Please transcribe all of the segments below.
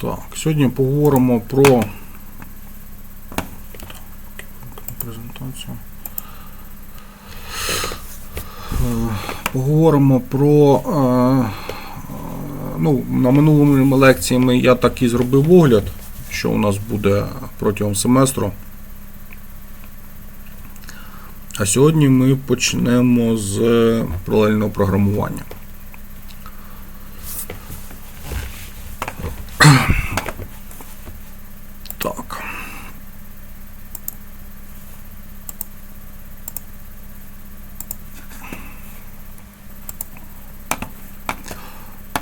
Так, сьогодні поговоримо про презентацію. Е, Поговоримо про. е, е, Ну, на минулому лекції ми, я так і зробив огляд, що у нас буде протягом семестру. А сьогодні ми почнемо з паралельного програмування. Так.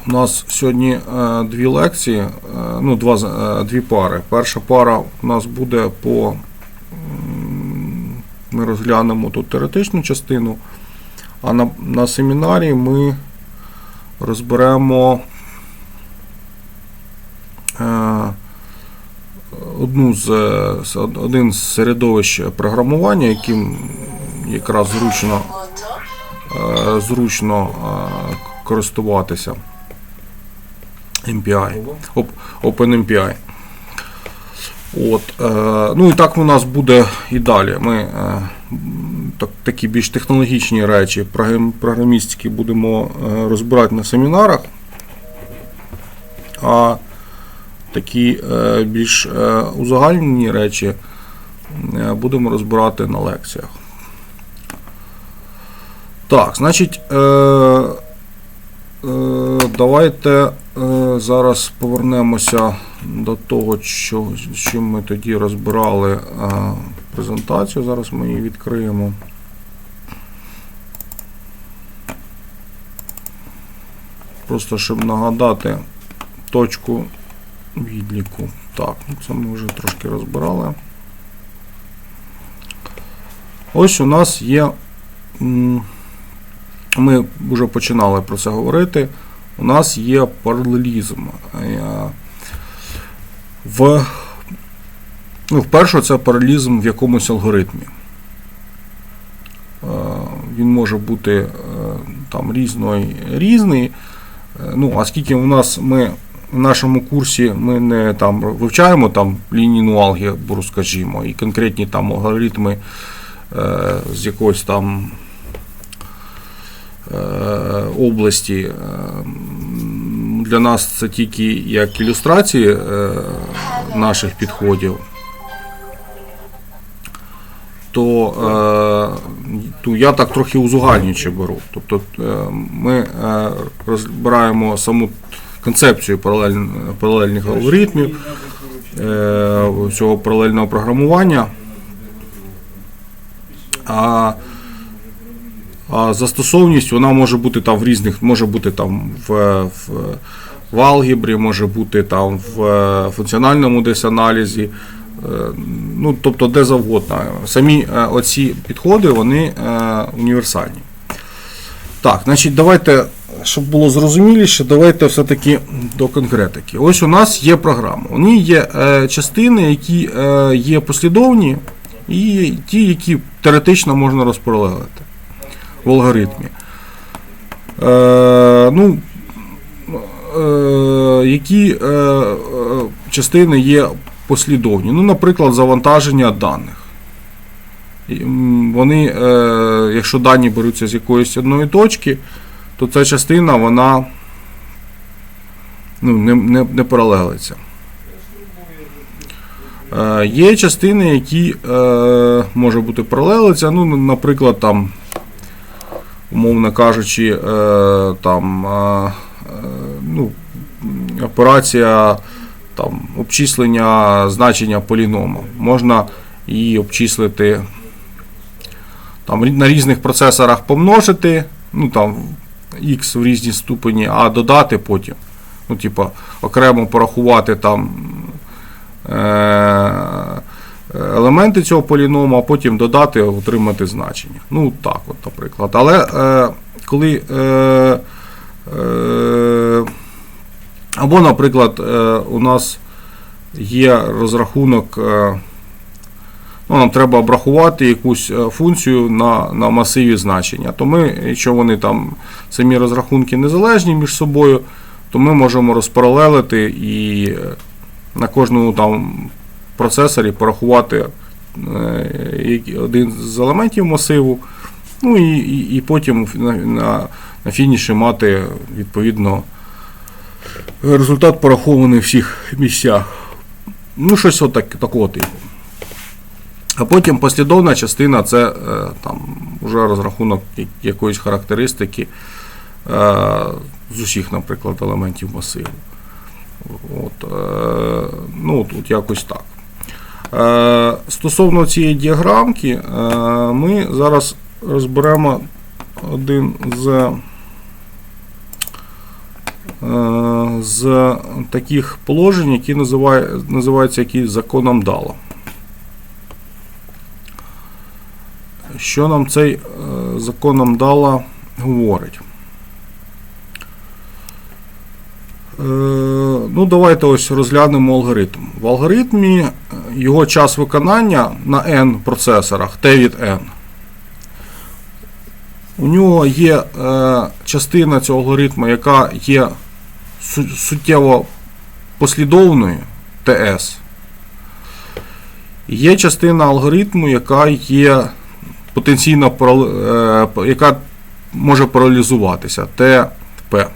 У нас сьогодні е, дві лекції, е, ну, два, е, дві пари. Перша пара у нас буде по. Ми розглянемо тут теоретичну частину, а на, на семінарі ми розберемо е, одну з- один з середовищ програмування, яким якраз зручно, е, зручно е, користуватися. MPI. OpenMPI. От, е, ну і так у нас буде і далі. Ми е, так, такі більш технологічні речі, програм- програмістські будемо е, розбирати на семінарах. А такі більш узагальнені речі будемо розбирати на лекціях. Так, значить, давайте зараз повернемося до того, що, з чим ми тоді розбирали е, презентацію. Зараз ми її відкриємо. Просто щоб нагадати точку відліку. Так, ну це ми вже трошки розбирали. Ось у нас є. Ми вже починали про це говорити. У нас є паралелізм. В, ну, вперше це паралелізм в якомусь алгоритмі. Він може бути е, там різної, різний. Е, Ну, а скільки у нас ми в нашому курсі ми не там вивчаємо там лінійну алгебру, скажімо, і конкретні там алгоритми е, з якоїсь там області. е, Для нас це тільки як ілюстрації е, наших підходів. То, е, я так трохи узагальнюючи беру. Тобто е, ми е, розбираємо саму концепцію паралельних алгоритмів, е, цього паралельного програмування. А застосовність вона може бути там в різних, може бути там в, в, в алгебрі, може бути там в е, функціональному десь аналізі. е, Ну, тобто де завгодно. Самі е, оці підходи вони універсальні. Так, значить, давайте, щоб було зрозуміліше, давайте все-таки до конкретики. Ось у нас є програма. У ній є частини, які є послідовні, і ті, які теоретично можна розпаралелити в алгоритмі. Е, ну, е, які е, е, частини є послідовні? Ну, наприклад, завантаження даних. Вони, е, якщо дані беруться з якоїсь одної точки, то ця частина вона ну, не, не, не паралелиться. Е, є частини, які е, може бути паралелиться. Ну, наприклад, там, умовно кажучи, е, там, е, е, ну, операція там, обчислення значення поліному. Можна її обчислити там, на різних процесорах помножити, ну там x в різні ступені, а додати потім. Ну, типа, окремо порахувати там е- елементи цього поліному, а потім додати, отримати значення. Ну, так, от, наприклад. Але е- коли. Е- е- або, наприклад, е, у нас є розрахунок. Е- ну, нам треба обрахувати якусь функцію на, на масиві значення. То ми, якщо вони там самі розрахунки незалежні між собою, то ми можемо розпаралелити і на кожному там процесорі порахувати е, один з елементів масиву, ну і, і, і потім на, на, на фініші мати відповідно результат порахований в всіх місцях. Ну, щось отак, такого типу. А потім послідовна частина це е, там вже розрахунок якоїсь характеристики е, з усіх, наприклад, елементів масиву. От, ну, тут якось так. Е, стосовно цієї діаграмки, е, ми зараз розберемо один з, е, з таких положень, які називає, називаються який законом Дала. Що нам цей законом Дала говорить? Ну, давайте ось розглянемо алгоритм. В алгоритмі його час виконання на N процесорах T від N. У нього є е, частина цього алгоритму, яка є су- суттєво послідовною TS. Є частина алгоритму, яка є потенційно е, яка може паралізуватися ТП. Е,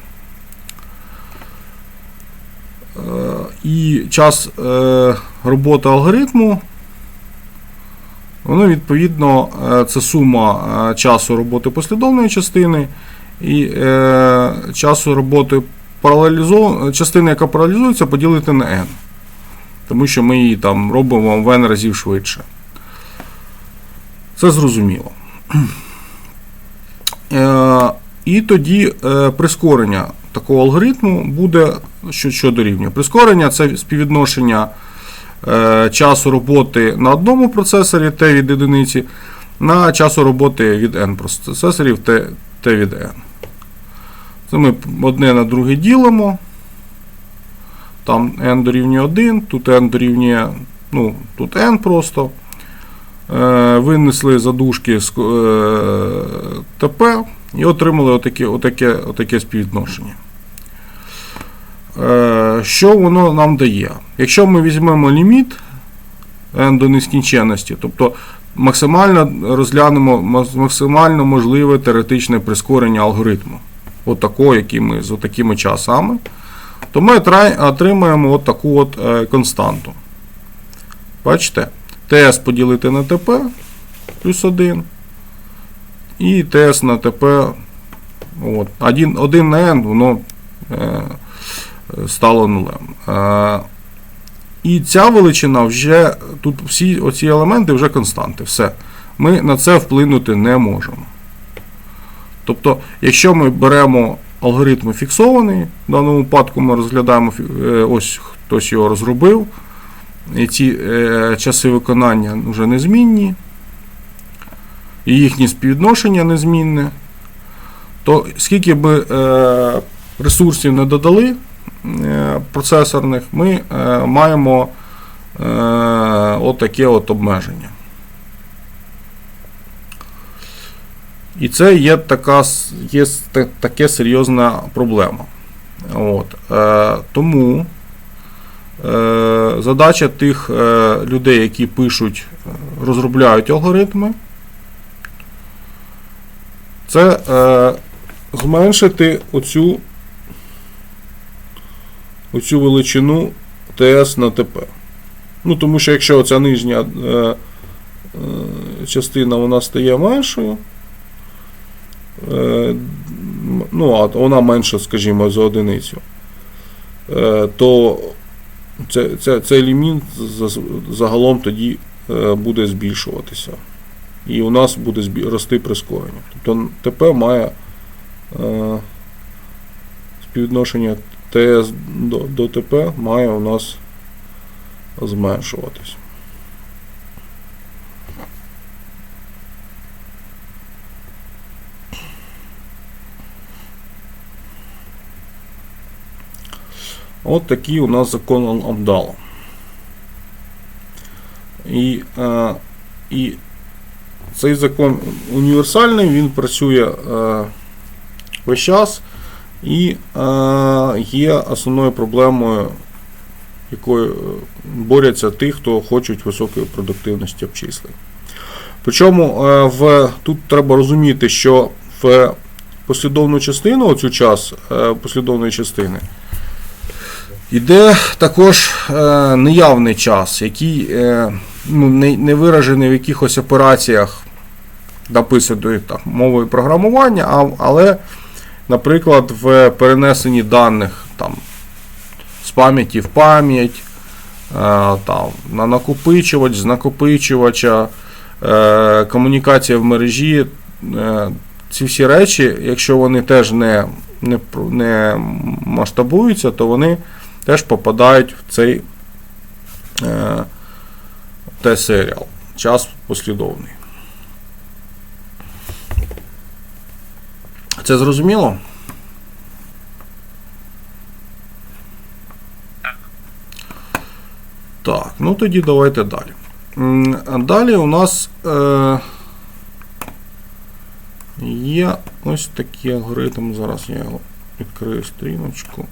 І час е, роботи алгоритму, воно відповідно, е, це сума е, часу роботи послідовної частини і е, часу роботи частини, яка паралізується, поділити на n. Тому що ми її там робимо в n разів швидше. Це зрозуміло. І тоді прискорення такого алгоритму буде що, що дорівнює. Прискорення це співвідношення часу роботи на одному процесорі T від одиниці на часу роботи від N процесорів T, T від N. Це ми одне на друге ділимо. Там n дорівнює 1, тут n дорівнює, ну, тут n просто. Е, винесли задушки з е, ТП і отримали отаке, отаке, отаке співвідношення. Е, що воно нам дає? Якщо ми візьмемо ліміт n до нескінченності, тобто максимально розглянемо максимально можливе теоретичне прискорення алгоритму, от який ми, з отакими часами, то ми отримаємо от таку от е, константу. Бачите? ТС поділити на ТП плюс 1. І ТС на ТП. От, 1, 1 на N, воно е, стало нулем. Е, і ця величина вже, тут всі оці елементи вже константи. Все. Ми на це вплинути не можемо. Тобто, якщо ми беремо алгоритм фіксований, в даному випадку ми розглядаємо, е, ось хтось його розробив, і ці е, часи виконання вже незмінні, і їхнє співвідношення незмінне, то скільки би ресурсів не додали процесорних, ми е, маємо е, отаке от обмеження. І це є така, є таке серйозна проблема. От, е, тому е, задача тих е, людей, які пишуть, е, розробляють алгоритми, це е, зменшити оцю, оцю величину ТС на ТП. Ну, тому що якщо оця нижня е, е, частина вона стає меншою, е, ну, а вона менша, скажімо, за одиницю, е, то це, це, цей ліміт загалом тоді е, буде збільшуватися. І у нас буде збі- рости прискорення. Тобто ТП має е, співвідношення ТС до, до ТП має у нас зменшуватись. От такий у нас закон Амдала. І, е, і цей закон універсальний, він працює е, весь час і е, є основною проблемою, якою е, борються ті, хто хочуть високої продуктивності обчислень. Причому е, в, тут треба розуміти, що в послідовну частину, оцю час е, послідовної частини, йде також неявний час, який ну, не, виражений в якихось операціях написаної мовою програмування, але, наприклад, в перенесенні даних там, з пам'яті в пам'ять, е, там, на накопичувач, з накопичувача, е, комунікація в мережі. Е, ці всі речі, якщо вони теж не, не, не масштабуються, то вони теж попадають в цей е, Т-серіал. Час послідовний. Це зрозуміло? Так, ну тоді давайте далі. Далі у нас е, є ось такий алгоритм. Зараз я його відкрию стріночку.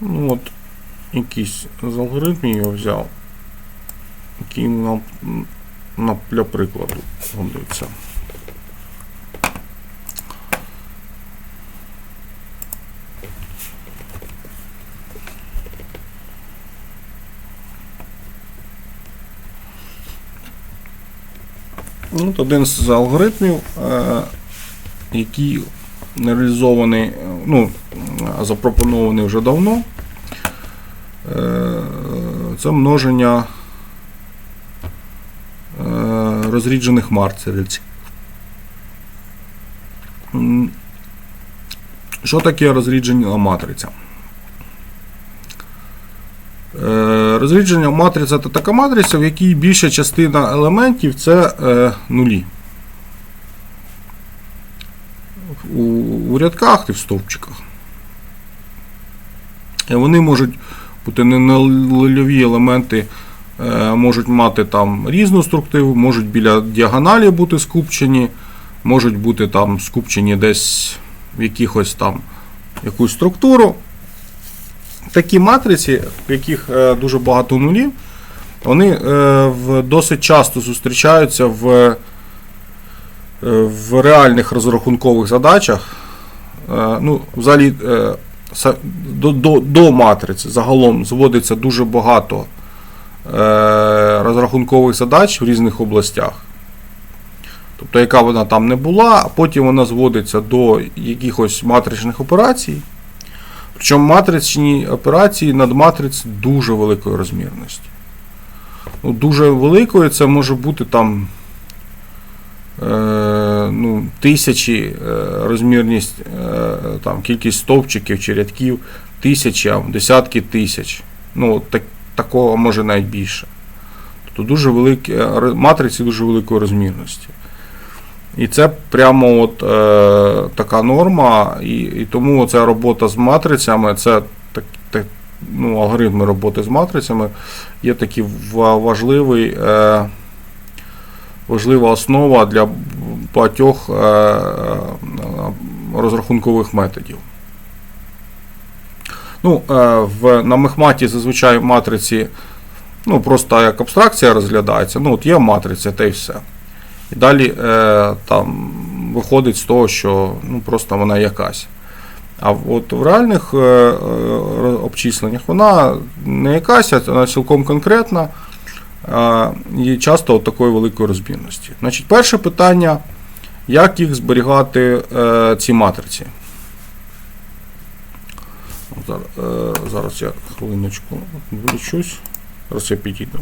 Ну от, якийсь з алгоритмів я взяв, який нам м, на, для прикладу годиться. Ну, От один з алгоритмів, е, який реалізований, е, ну, запропонований вже давно. Е, Це множення розріджених матриць. Що таке розріджена матриця? Е, Розрідження матриця це така матриця, в якій більша частина елементів це е, нулі. У, рядках і в стовпчиках. І вони можуть бути не нульові елементи, е, можуть мати там різну структуру, можуть біля діагоналі бути скупчені, можуть бути там скупчені десь в якихось там якусь структуру такі матриці, в яких е, дуже багато нулів, вони е, досить часто зустрічаються в, е, в реальних розрахункових задачах. Е, ну, взагалі, е, до, до, до матриці загалом зводиться дуже багато е, розрахункових задач в різних областях. Тобто, яка вона там не була, а потім вона зводиться до якихось матричних операцій. Причому матричні операції над матриць дуже великої розмірності. Ну, дуже великою це може бути там е, ну, тисячі е, розмірність, е, там, кількість стовпчиків чи рядків, тисячі, десятки тисяч. Ну, так, такого може навіть більше. Тобто дуже великі е, матриці дуже великої розмірності. І це прямо от, е, така норма, і, і тому ця робота з матрицями, це так, так, ну, алгоритми роботи з матрицями є ва- важливий, е, важлива основа для багатьох е, е, розрахункових методів. Ну, е, в, на мехматі зазвичай матриці ну, просто як абстракція розглядається. Ну, от є матриця, та й все. І далі е, там виходить з того, що ну, просто вона якась. А от в реальних е, обчисленнях вона не якась, а вона цілком конкретна і часто от такої великої розбірності. Значить, перше питання, як їх зберігати ці матриці? Зараз, е, зараз я хвилиночку відволічусь. Зараз я підійду.